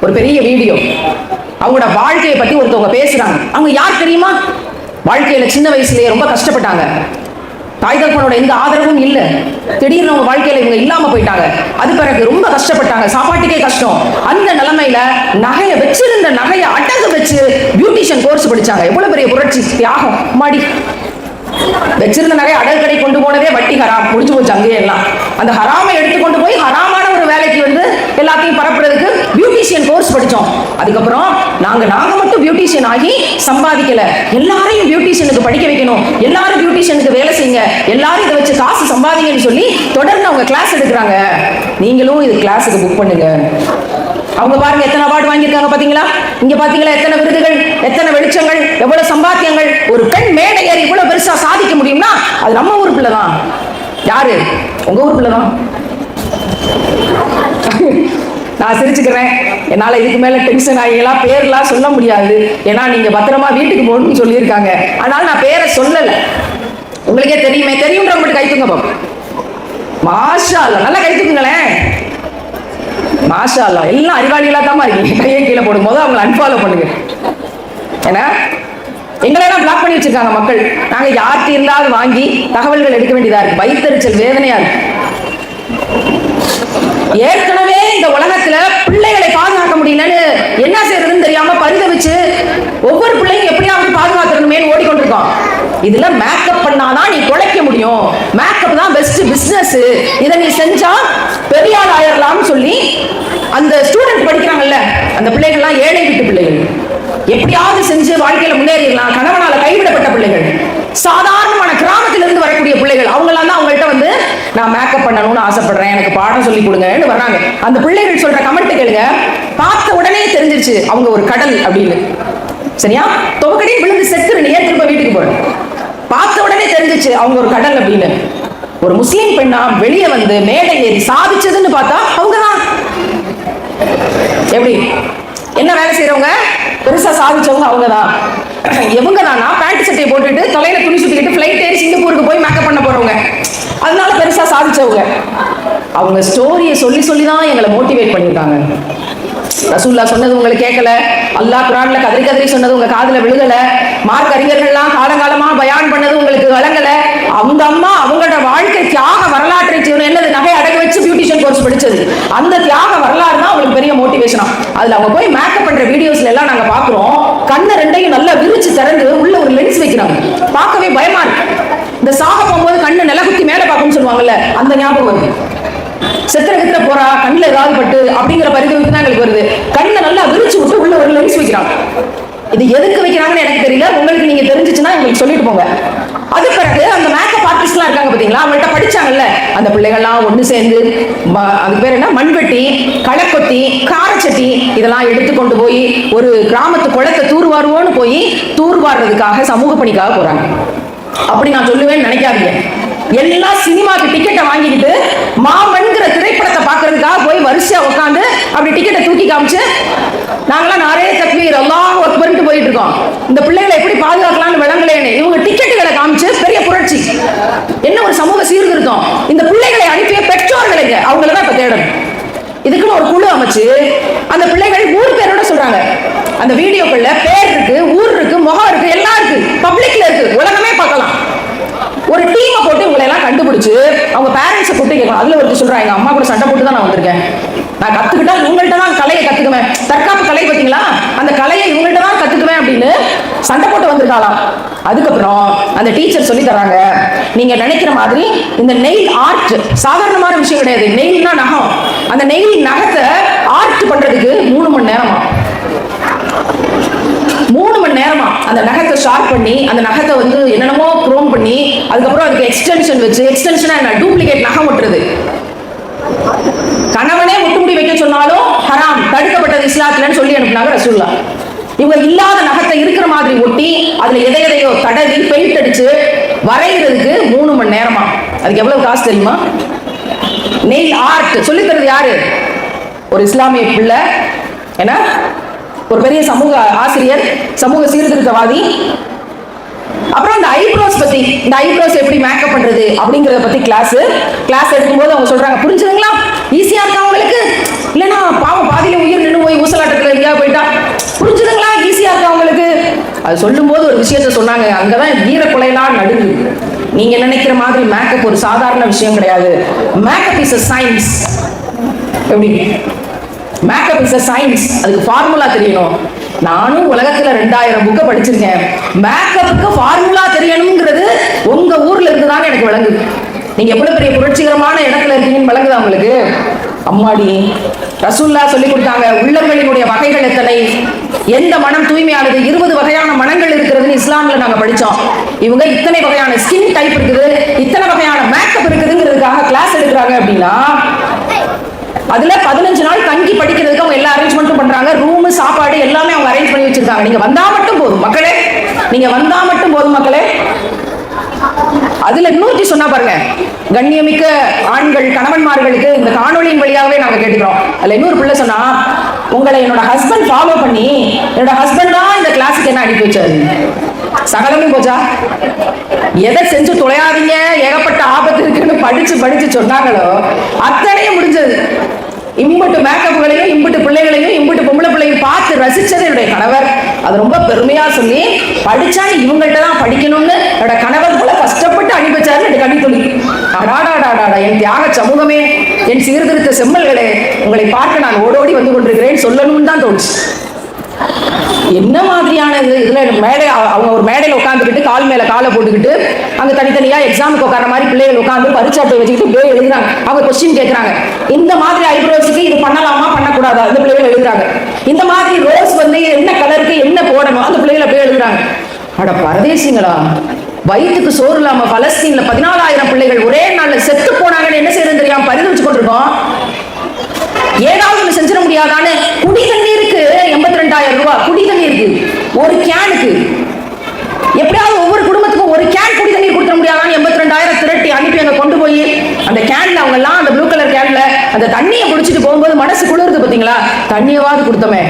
[SPEAKER 1] ஒரு பெரிய வீடியோ அவங்களோட வாழ்க்கையை பத்தி ஒருத்தவங்க பேசுறாங்க. அவங்க யார் தெரியுமா? வாழ்க்கையில சின்ன வயசுலயே ரொம்ப கஷ்டப்பட்டாங்க. தாய் தகப்பனோட எந்த ஆதரவும் இல்லை. திடீர்னு அவங்க வாழ்க்கையில இவங்க இல்லாம போயிட்டாங்க. அது பிறகு ரொம்ப கஷ்டப்பட்டாங்க. சாப்பாட்டுக்கே கஷ்டம். அந்த நிலைமையில நகையை வச்சிருந்த நகையை அடகு வச்சு பியூட்டிஷியன் கோர்ஸ் படிச்சாங்க. எவ்வளவு பெரிய புரட்சி தியாகம். மாடி வச்சிருந்த நகை அடகு கடை கொண்டு போனதே வட்டி ஹராம். முடிஞ்சு போச்சு அங்கேயே எல்லாம். அந்த ஹராமை எடுத்து கொண்டு போய் ஹராமான ஒரு வேலைக்கு வந்து எல்லாத்தையும் பரப்புறதுக்கு பியூட்டிஷியன் கோர்ஸ் படித்தோம் அதுக்கப்புறம் நாங்கள் நாங்கள் மட்டும் பியூட்டிஷியன் ஆகி சம்பாதிக்கல. எல்லாரையும் பியூட்டிஷியனுக்கு படிக்க வைக்கணும். எல்லாரும் பியூட்டிஷியனுக்கு வேலை செய்யுங்க. எல்லாரும் இதை வச்சு காசு சம்பாதிங்கன்னு சொல்லி தொடர்ந்து அவங்க கிளாஸ் எடுக்கிறாங்க. நீங்களும் இது கிளாஸுக்கு புக் பண்ணுங்க. அவங்க பாருங்க எத்தனை அவார்டு வாங்கியிருக்காங்க பாத்தீங்களா? இங்க பாத்தீங்களா எத்தனை விருதுகள் எத்தனை வெளிச்சங்கள் எவ்வளவு சம்பாத்தியங்கள்? ஒரு பெண் மேடை ஏறி இவ்வளவு பெருசா சாதிக்க முடியும்னா அது நம்ம ஊர் பிள்ளை தான் யாரு? உங்க ஊர் பிள்ளை தான் நான் சிரிச்சுக்கிறேன். என்னால் இதுக்கு மேலே டென்ஷன் ஆகிலாம் பேர்லாம் சொல்ல முடியாது. ஏன்னா நீங்கள் பத்திரமா வீட்டுக்கு போகணும்னு சொல்லியிருக்காங்க. அதனால நான் பேரை சொல்லலை. உங்களுக்கே தெரியுமே தெரியுன்ற மட்டும் கைத்துங்க பாப்போம். மாஷா அல்லாஹ். நல்லா கைத்துக்குங்களேன் மாஷா அல்லா எல்லாம் அறிவாளிகளாக தான் இருக்கீங்க. கையை கீழே போடும்போது அவங்களை அன்ஃபாலோ பண்ணுங்க. ஏன்னா எங்களெல்லாம் பிளாக் பண்ணி வச்சிருக்காங்க மக்கள். நாங்கள் யார்கிட்ட இருந்தாலும் வாங்கி தகவல்கள் எடுக்க வேண்டியதாக இருக்கு. வயிற்றுச்சல் வேதனையாக இருக்கு. ஏற்கனவே இந்த உலகத்துல பிள்ளைகளை பாதுகாக்க முடியலன்னு என்ன செய்யறதுன்னு தெரியாம பரிதவிச்சு ஒவ்வொரு பிள்ளையும் எப்படியாவது பாதுகாத்துக்கணுமே ஓடிக்கொண்டிருக்கோம். இதுல மேக்கப் பண்ணாதான் நீ குழைக்க முடியும். மேக்கப் தான் பெஸ்ட் பிசினஸ் இதை நீ செஞ்சா பெரிய ஆள் சொல்லி அந்த ஸ்டூடெண்ட் படிக்கிறாங்கல்ல அந்த பிள்ளைகள்லாம் ஏழை வீட்டு பிள்ளைகள். எப்படியாவது செஞ்சு வாழ்க்கையில முன்னேறிடலாம். கணவனால கைவிடப்பட்ட பிள்ளைகள். சாதாரணமான கிராமத்திலிருந்து வரக்கூடிய பிள்ளைகள். அவங்களாம் தான் அவங்கள்ட்ட வந்து நான் மேக்கப் பண்ணணும்னு ஆசைப்படுறேன். எனக்கு பாடம் சொல்லி கொடுங்கன்னு வர்றாங்க. அந்த பிள்ளைகள் சொல்ற கமெண்ட் கேளுங்க. பார்த்த உடனே தெரிஞ்சிருச்சு அவங்க ஒரு கடல் அப்படின்னு. சரியா? துவக்கடியும் விழுந்து செத்துரு திரும்ப வீட்டுக்கு போற? பார்த்த உடனே தெரிஞ்சிச்சு அவங்க ஒரு கடல் அப்படின்னு. ஒரு முஸ்லீம் பெண்ணா வெளியே வந்து மேடை ஏறி சாதிச்சதுன்னு பார்த்தா அவங்க தான். எப்படி? என்ன வேலை செய்யறவங்க பெருசா சாதிச்சவங்க அவங்க தான் எவங்க தானா பேண்ட் சட்டையை போட்டுட்டு தொலைல துணி சுத்திக்கிட்டு ஃபிளைட் ஏறி சிங்கப்பூருக்கு போய் மேக்கப் பண்ண போறவங்க. அதனால பெருசா சாதிச்சவங்க. அவங்க ஸ்டோரியை சொல்லி சொல்லி தான் எங்களை மோட்டிவேட் பண்ணியிருக்காங்க. ரசூல்லா சொன்னது உங்களுக்கு கேட்கல. அல்லாஹ் குரான்ல கதறி கதறி சொன்னது உங்க காதுல விழுகல. மார்க் அறிஞர்கள்லாம் காலங்காலமா பயான் பண்ணது உங்களுக்கு வழங்கல. அவங்க அம்மா அவங்களோட வாழ்க்கை தியாக வரலாற்றை செய்யணும். என்னது? நகை அடகு வச்சு பியூட்டிஷியன் கோர்ஸ் படிச்சது. அந்த தியாக வரலாறு தான் அவங்களுக்கு பெரிய மோட்டிவேஷனா அதுல அவங்க போய் மேக்கப் பண்ற வீடியோஸ்ல எல்லாம் நாங்க பாக்குறோம் கண்ணை ரெண்டையும் நல்லா விரிச்சு திறந்து உள்ள ஒரு லென்ஸ் வைக்கிறாங்க. பார்க்கவே பயமா இருக்கு. இந்த சாக போகும்போது கண்ணு நிலகுத்தி மேல பார்க்கணும்னு சொல்லுவாங்கல்ல அந்த ஞாபகம் வருது. செத்துற போறா கண்ணில் ஏதாவது பட்டு அப்படிங்கிற பரிதவிப்பு தான் எங்களுக்கு வருது. கண்ணை நல்லா விரிச்சு விட்டு உள்ள ஒரு லென்ஸ் வைக்கிறாங்க இது எதுக்கு வைக்கிறாங்கன்னு எனக்கு தெரியல. உங்களுக்கு நீங்க தெரிஞ்சுச்சுன்னா எங்களுக்கு சொல்லிட்டு போங்க. அது பிறகு அந்த மேக்கப் ஆர்டிஸ்ட்லாம் இருக்காங்க பாத்தீங்களா? அவங்கள்ட்ட படிச்சாங்கல்ல. அந்த பிள்ளைகள்லாம் ஒண்ணு சேர்ந்து அது பேர் என்ன? மண்வெட்டி களக்கொத்தி காரச்சட்டி இதெல்லாம் எடுத்து கொண்டு போய் ஒரு கிராமத்து குளத்தை தூர்வாருவோன்னு போய் தூர்வாடுறதுக்காக சமூக பணிக்காக போறாங்க. அப்படி நான் சொல்லுவேன்னு நினைக்காதீங்க. எல்லாம் சினிமாக்கு டிக்கெட்டை வாங்கிக்கிட்டு மாமன்கிற திரைப்படத்தை பார்க்கறதுக்காக போய் வரிசையா உட்காந்து அப்படி டிக்கெட்டை தூக்கி காமிச்சு நாங்களாம் நிறைய தக்வீர் எல்லாம் ஒர்க் பண்ணிட்டு போயிட்டு இருக்கோம். இந்த பிள்ளைகளை எப்படி பாதுகாக்கலாம்னு விளங்கலைன்னு இவங்க டிக்கெட்டுகளை காமிச்சு பெரிய புரட்சி. என்ன ஒரு சமூக சீர்திருத்தம்? இந்த பிள்ளைகளை அனுப்பிய பெற்றோர்களுக்கு அவங்கள தான் இப்போ தேடணும். இதுக்குன்னு ஒரு குழு அமைச்சு அந்த பிள்ளைகள் ஊர் பேரோட சொல்றாங்க. அந்த வீடியோக்களில் கண்டுபிடிச்சு அவங்க பேரண்ட்ஸை கூப்பிட்டு கேட்கணும் அதுல ஒருத்தர் சொல்றாங்க எங்க அம்மா கூட சண்டை போட்டு தான் நான் வந்திருக்கேன். நான் கத்துக்கிட்டா இவங்கள்ட்ட தான் கலையை கத்துக்குவேன். தற்காப்பு கலை பார்த்தீங்களா? அந்த கலையை இவங்கள்ட்ட தான் கத்துக்குவேன் அப்படின்னு சண்டை போட்டு வந்திருக்காளாம். அதுக்கப்புறம் அந்த டீச்சர் சொல்லி தராங்க நீங்க நினைக்கிற மாதிரி இந்த நெயில் ஆர்ட் சாதாரணமான விஷயம் கிடையாது. நெயில்னா நகம். அந்த நெயில் நகத்தை ஆர்ட் பண்றதுக்கு மூணு மணி நேரமா நேரமா அந்த நகத்தை ஷார்ப் பண்ணி அந்த நகத்தை வந்து என்னென்னமோ குரோம் பண்ணி அதுக்கப்புறம் அதுக்கு எக்ஸ்டென்ஷன் வச்சு எக்ஸ்டென்ஷனா என்ன டூப்ளிகேட் நகம் ஒட்டுறது. கணவனே முட்டுமுடி வைக்க சொன்னாலும் ஹராம் தடுக்கப்பட்டது இஸ்லாத்துலன்னு சொல்லி அனுப்புனாங்க ரசூல்லா இவங்க இல்லாத நகத்தை இருக்கிற மாதிரி ஒட்டி அதுல எதை எதையோ தடவி பெயிண்ட் அடிச்சு வரைகிறதுக்கு மூணு மணி நேரமா. அதுக்கு எவ்வளவு காசு தெரியுமா? நெய் ஆர்ட் சொல்லித்தரது யாரு? ஒரு இஸ்லாமிய பிள்ளை என்ன? ஒரு பெரிய சமூக ஆசிரியர் சமூக சீர்திருத்தவாதி. அப்புறம் இந்த ஐப்ரோஸ் பத்தி இந்த ஐப்ரோஸ் எப்படி மேக்கப் பண்றது அப்படிங்கறத பத்தி கிளாஸ் கிளாஸ் எடுக்கும்போது அவங்க சொல்றாங்க புரிஞ்சுதுங்களா? ஈஸியா இருக்கா உங்களுக்கு? இல்லைன்னா பாவம் பாதியில உயிர் நின்று போய் ஊசலாட்டத்துல எங்கேயாவது போயிட்டா? புரிஞ்சுதுங்களா? ஈஸியா இருக்கா உங்களுக்கு? அது சொல்லும்போது ஒரு விஷயத்த சொன்னாங்க அங்கதான் வீர கொலையெல்லாம் நடுங்கு நீங்க நினைக்கிற மாதிரி மேக்கப் ஒரு சாதாரண விஷயம் கிடையாது. மேக்கப் இஸ் அ சயின்ஸ் எப்படி? மேக்கப் இஸ் அ சயின்ஸ் அதுக்கு ஃபார்முலா தெரியணும். நானும் உலகத்துல ரெண்டாயிரம் புக்கை படிச்சிருக்கேன். மேக்கப்புக்கு ஃபார்முலா தெரியணுங்கிறது உங்க ஊர்ல இருந்துதாங்க எனக்கு விளங்குது. நீங்க எவ்வளவு பெரிய புரட்சிகரமான இடத்துல இருக்கீங்கன்னு விளங்குதா உங்களுக்கு? அம்மாடி ரசுல்லா சொல்லி கொடுத்தாங்க உள்ளங்களினுடைய வகைகள் எத்தனை? எந்த மனம் தூய்மையானது? இருபது வகையான மனங்கள் இருக்கிறதுன்னு இஸ்லாம்ல நாங்க படிச்சோம். இவங்க இத்தனை வகையான ஸ்கின் டைப் இருக்குது இத்தனை வகையான மேக்கப் இருக்குதுங்கிறதுக்காக கிளாஸ் எடுக்கிறாங்க அப்படின்னா அதுல பதினஞ்சு நாள் தங்கி படிக்கிறதுக்கு அவங்க எல்லா அரேஞ்ச்மெண்ட்டும் பண்றாங்க. ரூம் சாப்பாடு எல்லாமே அவங்க அரேஞ்ச் பண்ணி வச்சிருக்காங்க. நீங்க வந்தா மட்டும் போதும் மக்களே. நீங்க வந்தா மட்டும் போதும் மக்களே. அதுல இன்னொருத்தி சொன்னா பாருங்க. கண்ணியமிக்க ஆண்கள் கணவன்மார்களுக்கு இந்த காணொளியின் வழியாகவே நாங்க கேட்டுக்கிறோம். அதுல இன்னொரு பிள்ளை சொன்னா உங்களை என்னோட ஹஸ்பண்ட் ஃபாலோ பண்ணி என்னோட ஹஸ்பண்ட் தான் இந்த கிளாஸுக்கு என்ன அனுப்பி வச்சாரு? சகலமும் போச்சா எதை செஞ்சு தொலையாதீங்க ஏகப்பட்ட ஆபத்து இருக்குன்னு படிச்சு படிச்சு சொன்னாங்களோ? அத்தனையும் முடிஞ்சது. இம்புட்டு மேக்கப்புகளையும் இம்புட்டு பிள்ளைகளையும் இம்புட்டு பொம்பளை பிள்ளையும் பார்த்து ரசிச்சது என்னுடைய கணவர். அது ரொம்ப பெருமையா சொல்லி படிச்சா இவங்கள்ட்ட தான் படிக்கணும்னு என்னோட கணவர் போல கஷ்டப்பட்டு அனுப்பிச்சாரு எனக்கு கண்ணி துளி. அடாடாடாடாடா என் தியாக சமூகமே என் சீர்திருத்த செம்மல்களே உங்களை பார்க்க நான் ஓடோடி வந்து கொண்டிருக்கிறேன் சொல்லணும்னு தான் தோணுச்சு. என்ன மாதிரியான இது இதுல மேடை அவங்க ஒரு மேடையில் உட்காந்துக்கிட்டு கால் மேல காலை போட்டுக்கிட்டு அங்க தனித்தனியா எக்ஸாமுக்கு உட்கார மாதிரி பிள்ளைகள் உட்காந்து பரிச்சாட்டை வச்சுக்கிட்டு இப்படியே எழுதுறாங்க. அவங்க கொஸ்டின் கேட்கறாங்க இந்த மாதிரி ஐப்ரோஸுக்கு இது பண்ணலாமா பண்ணக்கூடாதா? அந்த பிள்ளைகள் எழுதுறாங்க. இந்த மாதிரி ரோஸ் வந்து என்ன கலருக்கு என்ன போடணும்? அந்த பிள்ளைகள் அப்படியே எழுதுறாங்க. அட பரதேசிங்களா வயிற்றுக்கு சோறு இல்லாம பலஸ்தீன்ல பதினாலாயிரம் பிள்ளைகள் ஒரே நாள்ல செத்து போனாங்கன்னு என்ன செய்யறது தெரியாம பரிதவிச்சு கொண்டிருக்கோம். ஏதாவது ஒண்ணு செஞ்சிட முடியாதான்னு குடி தண்ணீருக்கு எண்பத்தி ரெண்டாயிரம் ரூபாய் குடி தண்ணீருக்கு ஒரு கேனுக்கு. எப்படியாவது ஒவ்வொரு குடும்பத்துக்கும் ஒரு கேன் குடி தண்ணி கொடுத்துட முடியாதான்னு எண்பத்தி ரெண்டாயிரம் திரட்டி அனுப்பி அங்கே கொண்டு போய் அந்த கேன்ல அவங்க எல்லாம் அந்த ப்ளூ கலர் கேன்ல அந்த தண்ணியை குடிச்சிட்டு போகும்போது மனசு குளிருது பார்த்தீங்களா தண்ணியவாது கொடுத்தோமே.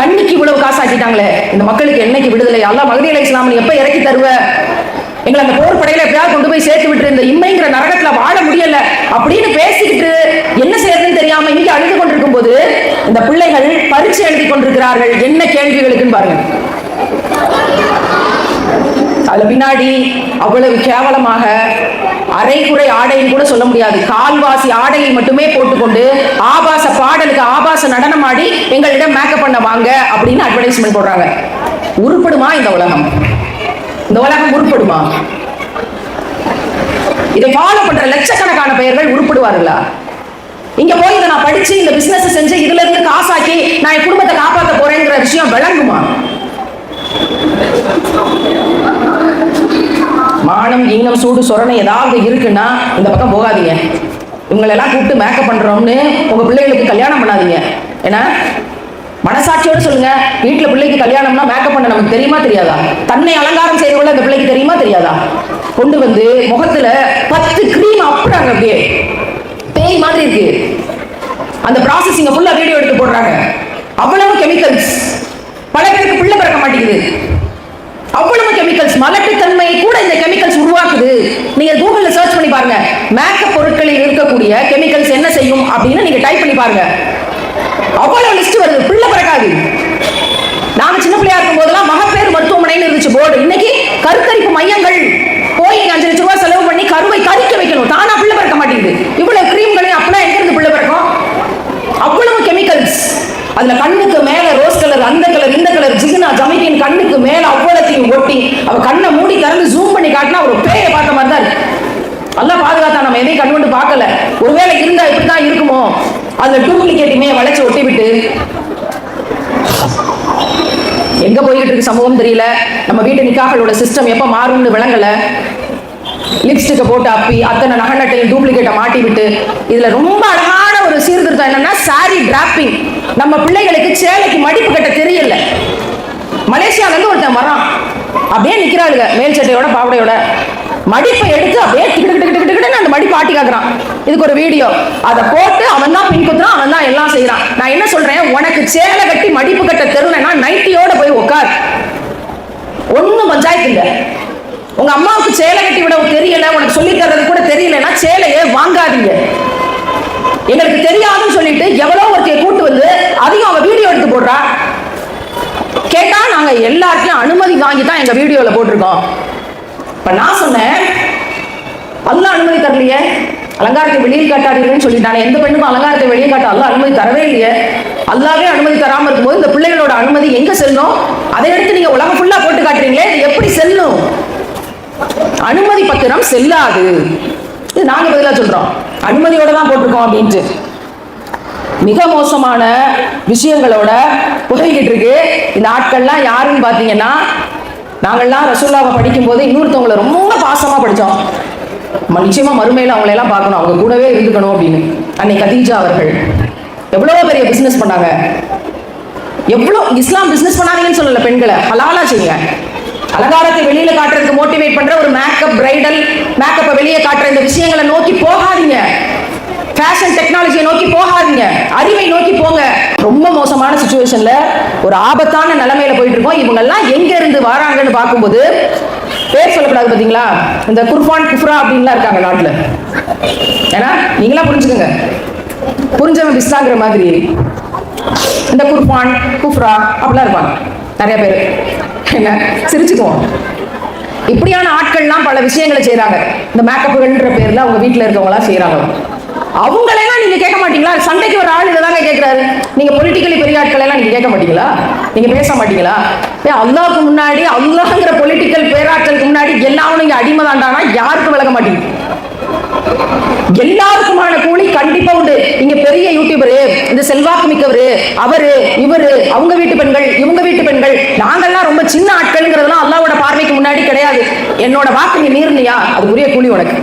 [SPEAKER 1] தண்ணிக்கு இவ்வளவு காசாக்கிட்டாங்களே. இந்த மக்களுக்கு என்னைக்கு விடுதலை? எல்லாம் மகதி அலை இஸ்லாம் இறக்கி தருவ? எங்களை அந்த போர் படையில எப்படியாவது கொண்டு போய் சேர்த்து விட்டு இந்த இம்மைங்கிற நரகத்துல வாழ முடியல அப்படின்னு பேசிக்கிட்டு என்ன செய்யறதுன்னு தெரியாம இங்கே அழுது கொண்டிருக்கும் போது இந்த பிள்ளைகள் பரிச்சு எழுதி கொண்டிருக்கிறார்கள். என்ன கேள்விகளுக்குன்னு பாருங்க. அதில் பின்னாடி அவ்வளவு கேவலமாக அரைகுறை ஆடைன்னு கூட சொல்ல முடியாது. கால்வாசி ஆடையை மட்டுமே போட்டுக்கொண்டு ஆபாச பாடலுக்கு ஆபாச நடனம் ஆடி எங்களிடம் மேக்கப் பண்ண வாங்க அப்படின்னு அட்வர்டைஸ்மெண்ட் போடுறாங்க. உருப்படுமா இந்த உலகம்? இந்த உலகம் உருப்படுமா? இதை ஃபாலோ பண்ற லட்சக்கணக்கான பெயர்கள் உருப்படுவார்களா? இங்க போய் இதை நான் படிச்சு இந்த பிசினஸ் செஞ்சு இதுல இருந்து காசாக்கி நான் என் குடும்பத்தை காப்பாற்ற போறேங்கிற விஷயம் விளங்குமா? மானம் ஈனம் சூடு சொரணை ஏதாவது இருக்குன்னா இந்த பக்கம் போகாதீங்க. இவங்களெல்லாம் கூப்பிட்டு மேக்கப் பண்றோம்னு உங்க பிள்ளைகளுக்கு கல்யாணம் பண்ணாதீங்க. ஏன்னா மனசாட்சியோடு சொல்லுங்க வீட்டில் பிள்ளைக்கு கல்யாணம்னா மேக்கப் பண்ண நமக்கு தெரியுமா தெரியாதா? தன்னை அலங்காரம் செய்து கொள்ள அந்த பிள்ளைக்கு தெரியுமா தெரியாதா? கொண்டு வந்து முகத்துல பத்து கிரீம் அப்புறாங்க அப்படியே. பேய் மாதிரி இருக்கு. அந்த ப்ராசஸிங்க ஃபுல்லா வீடியோ எடுத்து போடுறாங்க. அவ்வளவு கெமிக்கல்ஸ் பல பேருக்கு பிள்ளை பிறக்க மாட்டேங்குது. அவ்வளவு கெமிக்கல்ஸ் மலட்டுத்தன்மையை கூட இந்த கெமிக்கல்ஸ் உருவாக்குது. நீங்க கூகுள்ல சர்ச் பண்ணி பாருங்க. மேக்கப் பொருட்களில் இருக்கக்கூடிய கெமிக்கல்ஸ் என்ன செய்யும் அப்படின்னு நீங்க டைப் பண்ணி பாருங்க. அவ்வளவு லிஸ்ட் வருது. பிள்ளை பிறக்காது. நாங்க சின்ன பிள்ளையா இருக்கும் போதெல்லாம் மகப்பேறு மருத்துவமனைன்னு இருந்துச்சு போர்டு. இன்னைக்கு கருத்தரிப்பு மையங்கள் போய் அஞ்சு லட்சம் ரூபாய் செலவு பண்ணி கருவை கறிக்க வைக்கணும். தானா பிள்ளை பிறக்க மாட்டேங்குது. இவ்வளவு கிரீம்கள் அப்பெல்லாம் எங்க இருந்து பிள்ளை பிறக்கும் அவ்வளவு கெமிக்கல்ஸ் அதுல கண்ணுக்கு மேல ரோஸ் கலர் அந்த கலர் இந்த கலர் ஜிகினா ஜமைக்கின் கண்ணுக்கு மேல அவ்வளத்தையும் ஒட்டி அவ கண்ணை மூடி திறந்து ஜூம் பண்ணி காட்டினா ஒரு பேயை பார்த்த மாதிரி தான் இருக்கு. நல்லா பாதுகாத்தா நம்ம எதையும் கண்டு கொண்டு பார்க்கல. ஒருவேளை இருந்தா இப்படிதான் இருக்குமோ? அதுல டூப்ளிகேட்டுமே வளைச்சு ஒட்டி விட்டு எங்க போய்கிட்டு இருக்கு சமூகம் தெரியல. நம்ம வீட்டு நிக்காக்களோட சிஸ்டம் எப்ப மாறும்னு விளங்கல. லிப்ஸ்டிக்கை போட்டு அப்பி அத்தனை நகநட்டையும் டூப்ளிகேட்டை மாட்டி விட்டு இதுல ரொம்ப அழகா ஒரு சீர்திருத்தம் என்னன்னா சாரி டிராப்பிங் நம்ம பிள்ளைகளுக்கு சேலைக்கு மடிப்பு கட்ட தெரியல. மலேசியால இருந்து ஒருத்தன் வரான். அப்படியே நிக்கிறாளுங்க மேல் சட்டையோட பாவடையோட. மடிப்பை எடுத்து அப்படியே டிக்கு டிக்கு டிக்கு டிக்கு அந்த மடிப்பு ஆட்டி காக்குறான் இதுக்கு ஒரு வீடியோ. அதை போட்டு அவன் தான் பின் குத்துறான் அவன் தான் எல்லாம் செய்யறான். நான் என்ன சொல்றேன்? உனக்கு சேலை கட்டி மடிப்பு கட்ட தெருனா நைட்டியோட போய் உட்கார் ஒன்னும் பஞ்சாயத்து இல்லை. உங்க அம்மாவுக்கு சேலை கட்டி விட தெரியல உனக்கு சொல்லி தர்றது கூட தெரியலன்னா சேலையே வாங்காதீங்க. எங்களுக்கு தெரியாதுன்னு சொல்லிட்டு எவ்வளோ ஒருத்தைய கூட்டு வந்து அதையும் அவன் வீடியோ எடுத்து போடுறான் கேட்டா நாங்க எல்லாருக்கும் அனுமதி வாங்கி தான் எங்க வீடியோல போட்டிருக்கோம். இப்ப நான் சொன்னேன் அல்ல அனுமதி தரலையே. அலங்காரத்தை வெளியில் காட்டாதீங்கன்னு சொல்லிட்டானே. எந்த பெண்ணுக்கும் அலங்காரத்தை வெளியே காட்ட அல்ல அனுமதி தரவே இல்லையே. அல்லாவே அனுமதி தராம இருக்கும்போது இந்த பிள்ளைகளோட அனுமதி எங்க செல்லும்? அதை எடுத்து நீங்க உலகம் ஃபுல்லா போட்டு காட்டுறீங்களே இது எப்படி செல்லும்? அனுமதி பத்திரம் செல்லாது. இது நாங்க பதிலாக சொல்றோம். அனுமதியோட தான் போட்டிருக்கோம் அப்படின்ட்டு. மிக மோசமான விஷயங்களோட புகைகிட்டு இருக்கு. இந்த ஆட்கள்லாம் யாருன்னு பார்த்தீங்கன்னா நாங்கள்லாம் ரசூல்லாவை படிக்கும்போது இன்னொருத்தவங்களை ரொம்ப பாசமா படித்தோம் நிச்சயமா மறுமையில் அவங்கள எல்லாம் பார்க்கணும். அவங்க கூடவே இருந்துக்கணும் அப்படின்னு. அன்னை கதீஜா அவர்கள். எவ்வளவு பெரிய பிசினஸ் பண்ணாங்க. எவ்வளோ இஸ்லாம் பிசினஸ் பண்ணாதீங்கன்னு சொல்லல பெண்களை. ஹலாலா செய்யுங்க. அலங்காரத்தை வெளியில காட்டுறதுக்கு மோட்டிவேட் பண்ற ஒரு மேக்கப் பிரைடல் மேக்கப்பை வெளியே காட்டுற இந்த விஷயங்களை நோக்கி போகாதீங்க. ஃபேஷன் டெக்னாலஜியை நோக்கி போகாதீங்க. அறிவை நோக்கி போங்க. ரொம்ப மோசமான சுச்சுவேஷன்ல ஒரு ஆபத்தான நிலைமையில போயிட்டு இருக்கோம். இவங்க எல்லாம் எங்க இருந்து வராங்கன்னு பார்க்கும்போது பேர் சொல்லக்கூடாது பாத்தீங்களா இந்த குர்பான் குஃப்ரா அப்படின்லாம் இருக்காங்க நாட்டுல. ஏன்னா நீங்களா புரிஞ்சுக்கோங்க. புரிஞ்சவன் விசாங்கிற மாதிரி. இந்த குர்பான் குஃப்ரா அப்படிலாம் இருப்பாங்க. நிறைய பேர். சிரிச்சுக்குவோம். இப்படியான ஆட்கள்லாம் பல விஷயங்களை செய்யறாங்க இந்த மேக்கப்புகள்ன்ற பேர்ல அவங்க வீட்டில் இருக்கவங்களாம் செய்யறாங்க அவங்களெல்லாம் நீங்க கேட்க மாட்டீங்களா? சண்டைக்கு ஒரு ஆள் இதாங்க கேட்கிறாரு நீங்க பொலிட்டிக்கலி பெரிய ஆட்கள் எல்லாம் நீங்க கேட்க மாட்டீங்களா? நீங்க பேச மாட்டீங்களா? அல்லாவுக்கு முன்னாடி அல்லாங்கிற பொலிட்டிக்கல் பேராட்களுக்கு முன்னாடி எல்லாரும் நீங்க அடிமை தாண்டானா யாருக்கும் விளக்க மாட்டீங்க? எல்லாருக்குமான கூலி கண்டிப்பா உண்டு. இங்க பெரிய யூடியூபரு இந்த செல்வாக்கு மிக்கவரு அவரு இவரு அவங்க வீட்டு பெண்கள் இவங்க வீட்டு பெண்கள் நாங்கெல்லாம் ரொம்ப சின்ன ஆட்கள்ங்கிறதெல்லாம் அல்லாவோட பார்வைக்கு முன்னாடி கிடையாது. என்னோட வாக்கு நீ மீறினியா? அதுக்குரிய கூலி உனக்கு.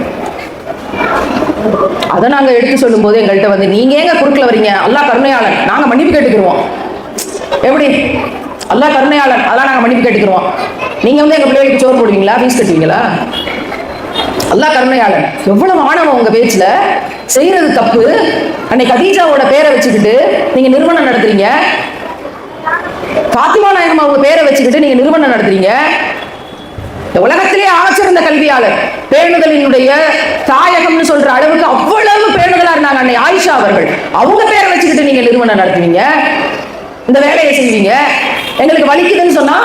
[SPEAKER 1] அதை நாங்க எடுத்து சொல்லும் போது எங்கள்கிட்ட வந்து நீங்க ஏங்க குறுக்கல வரீங்க? அல்லா கருணையாளன் நாங்க மன்னிப்பு கேட்டுக்கிருவோம். எப்படி? அல்லாஹ் கருணையாளன் அதெல்லாம் நாங்க மன்னிப்பு கேட்டுக்கிருவோம். நீங்க வந்து எங்க பிள்ளைகளுக்கு சோறு போடுவீங்களா? ஃபீஸ் கட்டுவீங்களா அல்லா கருணையாளன் எவ்வளவு ஆணவம் உங்க பேச்சுல? செய்யறது தப்பு. அன்னைக்கு கதீஜாவோட பேரை வச்சுக்கிட்டு நீங்க நிறுவனம் நடத்துறீங்க. பாத்திமா நாயகம் அவங்க பேரை வச்சுக்கிட்டு நீங்க நிறுவனம் நடத்துறீங்க. இந்த உலகத்திலே ஆச்சிருந்த கல்வியாளர் பேணுதலினுடைய தாயகம்னு சொல்ற அளவுக்கு அவ்வளவு பேணுதலா இருந்தாங்க அன்னை ஆயிஷா அவர்கள். அவங்க பேரை வச்சுக்கிட்டு நீங்க நிறுவனம் நடத்துவீங்க. இந்த வேலையை செய்வீங்க. எங்களுக்கு வலிக்குதுன்னு சொன்னா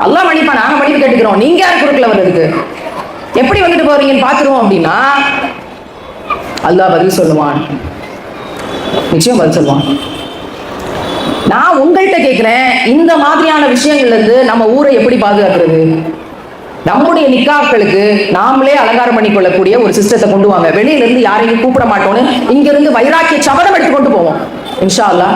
[SPEAKER 1] நல்லா மன்னிப்பா நாங்க மன்னிப்பு கேட்டுக்கிறோம். நீங்க யார் குறுக்கல வர்றதுக்கு? எப்படி வந்துட்டு போறீங்கன்னு பாத்துருவோம் அப்படின்னா அல்லா பதில் சொல்லுவான். நிச்சயம் பதில் சொல்லுவான். நான் உங்கள்கிட்ட கேட்கிறேன் இந்த மாதிரியான விஷயங்கள்ல இருந்து நம்ம ஊரை எப்படி பாதுகாக்கிறது? நம்முடைய நிக்காக்களுக்கு நாமளே அலங்காரம் பண்ணி கொள்ளக்கூடிய ஒரு சிஸ்டத்தை கொண்டு வாங்க. வெளியில இருந்து யாரையும் கூப்பிட மாட்டோம்னு இங்க இருந்து வைராக்கிய சபதம் எடுத்து கொண்டு போவோம். இன்ஷா அல்லா